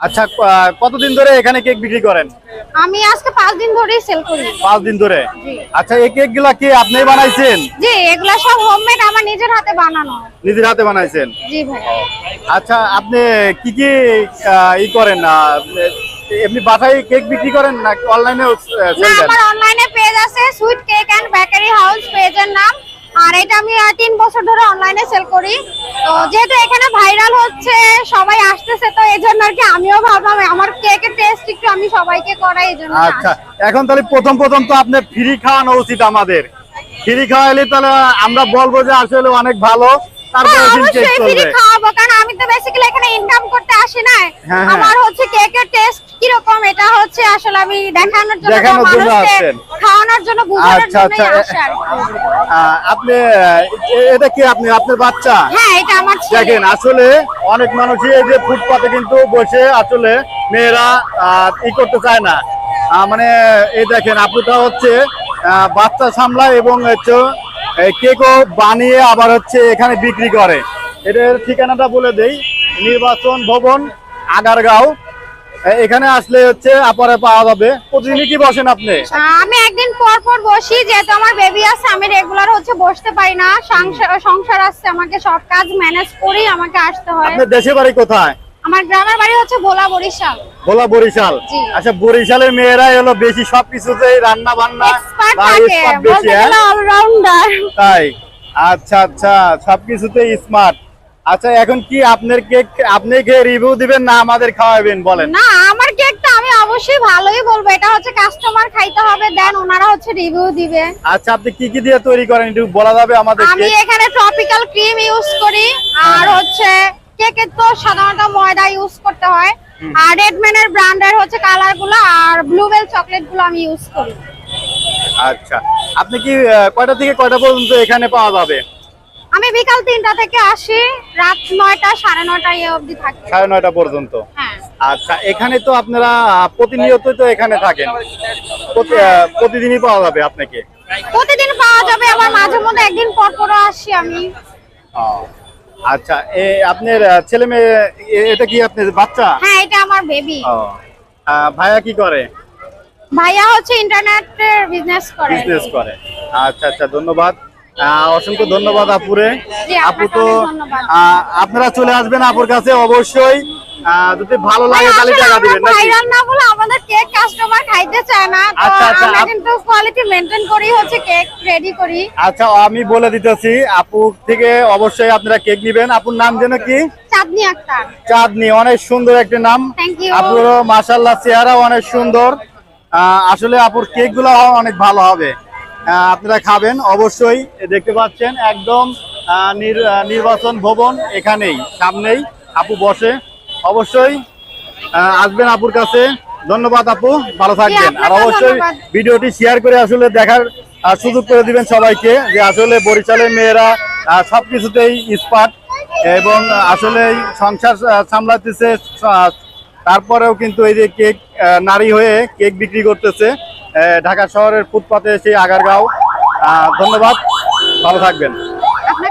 আচ্ছা কতদিন ধরে এখানে কেক বিক্রি করেন? আমি আজকে পাঁচ দিন ধরেই সেল করি। পাঁচ দিন ধরে? আচ্ছা এই কেকগুলা কি আপনি বানাইছেন? জি এগুলা সব হোমমেড আমার নিজের হাতে বানানো নিজের হাতে বানাইছেন? জি ভাই। আচ্ছা আপনি কি কি ই করেন এমনি বাসায় কেক বিক্রি করেন না অনলাইনে না আমার অনলাইনে পেজ আছে sweet cake and bakery house পেজের নাম। আর এটা আমি তিন বছর ধরে অনলাইনে সেল করি। তো যেহেতু এখানে ভাইরাল হচ্ছে সবাই আসতেছে তো এই জন্য আর কি আমিও ভাবলাম আমার কেকের টেস্ট একটু আমি সবাইকে করাই এই জন্য আচ্ছা এখন তাহলে প্রথম প্রথম তো আপনি ফ্রি খাওয়ানো উচিত আমাদের। ফ্রি খাওয়াইলে তাহলে আমরা বলব যে আসলে অনেক ভালো। তারপরে হ্যাঁ, অবশ্যই ফ্রি খাওয়াবো কারণ আমি তো বেসিক্যালি এখানে ইনকাম করতে আসি না হ্যাঁ, হ্যাঁ। আমার হচ্ছে কেকের টেস্ট এটা হচ্ছে আসলে আমি দেখানোর জন্য দেখানোর জন্য আসছেন। খাওয়ানোর জন্য বোঝানোর আচ্ছা আচ্ছা আপনি এটা কি আপনি আপনার বাচ্চা? হ্যাঁ এটা আমার ছেলে। দেখেন আসলে অনেক মানুষই এই যে ফুটপাতে কিন্তু বসে আসলে মেয়েরা ই করতে চায় না। মানে এই দেখেন আপুটা হচ্ছে আহ, বাচ্চা সামলায় এবং হচ্ছে কেকও বানিয়ে আবার হচ্ছে এখানে বিক্রি করে। এটার ঠিকানাটা বলে দেই নির্বাচন ভবন আগারগাঁও। এখানে আসলে হচ্ছে আপারে পাওয়া যাবে। প্রতিদিনই কি বসেন আপনি? আমি একদিন পর পর বসি যেহেতু আমার বেবি আছে আমি রেগুলার হচ্ছে বসতে পারি না। সংসার সংসার আসছে আমাকে সব কাজ ম্যানেজ করেই আমাকে আসতে হয়। আপনার দেশে বাড়ি কোথায়? আমার গ্রামের বাড়ি হচ্ছে ভোলা বরিশাল। ভোলা বরিশাল। আচ্ছা বরিশালের মেয়েরাই হলো বেশি সবকিছুতেই রান্না বান্না হ্যাঁ? অলরাউন্ডার তাই। আচ্ছা আচ্ছা সবকিছুতে স্মার্ট আচ্ছা এখন কি আপনার কেক আপনি খেয়ে রিভিউ দিবেন না আমাদের খাওয়াবেন বলেন? না আমার কেকটা আমি অবশ্যই ভালোই বলব। এটা হচ্ছে কাস্টমার খাইতে হবে দেন ওনারা হচ্ছে রিভিউ দিবে। আচ্ছা আপনি কি কি দিয়ে তৈরি করেন একটু বলা যাবে আমাদের আমি এখানে ট্রপিক্যাল ক্রিম ইউজ করি হ্যাঁ, আর হচ্ছে কেকের তো সাধারণত ময়দা ইউজ করতে হয়। আর রেডম্যানের ব্র্যান্ডের হচ্ছে কালারগুলো আর ব্লুবেল চকলেটগুলো আমি ইউজ করি। আচ্ছা। আপনি কি কয়টা থেকে কয়টা পর্যন্ত এখানে পাওয়া যাবে? আমি বিকাল তিনটা থেকে আসি রাত নয়টা সাড়ে নয়টা অবধি থাকি। সাড়ে নয়টা পর্যন্ত? হ্যাঁ। আচ্ছা এখানে তো আপনারা প্রতিনিয়ত তো এখানে থাকেন। প্রতি- প্রতিদিনই পাওয়া যাবে আপনাকে? প্রতিদিন পাওয়া যাবে আবার মাঝে মধ্যে একদিন পর পরও আসি আমি। আচ্ছা এ আপনার ছেলে মেয়ে এটা কি আপনার বাচ্চা? হ্যাঁ এটা আমার বেবি ও ভাইয়া কি করে? ভাইয়া হচ্ছে ইন্টারনেটের বিজনেস করে। বিজনেস করে। আচ্ছা আচ্ছা ধন্যবাদ। অসংখ্য ধন্যবাদ আপুরে। আপু তো আপনারা চলে আসবেন আপুর কাছে অবশ্যই। যদি ভালো লাগে তাহলে টাকা দিবেন নাকি? ভাইরাল না বলে আমাদের কেক কাস্টমার খাইতে চায় না। আচ্ছা, আচ্ছা, আমরা কিন্তু কোয়ালিটি মেনটেন করি হচ্ছে কেক রেডি করি। আচ্ছা আমি বলে দিতেছি আপু থেকে অবশ্যই আপনারা কেক নিবেন। আপুর নাম যেন কি? চাঁদনি আক্তার। চাঁদনি অনেক সুন্দর একটা নাম. আপুর মাশাল্লাহ চেহারা অনেক সুন্দর। আসলে আপুর কেকগুলো অনেক ভালো হবে। আপনারা খাবেন অবশ্যই। দেখতে পাচ্ছেন একদম নির্বাচন ভবন এখানেই সামনেই। আপু বসে। অবশ্যই আসবেন আপুর কাছে। ধন্যবাদ আপু ভালো থাকবেন। আর অবশ্যই ভিডিওটি শেয়ার করে আসলে দেখার সুযোগ করে দিবেন সবাইকে যে আসলে বরিশালের মেয়েরা আহ, সবকিছুতেই স্পার্ট এবং আসলে সংসার সামলাতেছে তারপরেও কিন্তু এই যে কেক নারী হয়ে কেক বিক্রি করতেছে ঢাকা শহরের ফুটপাতে সেই আগারগাঁও। ধন্যবাদ ভালো থাকবেন।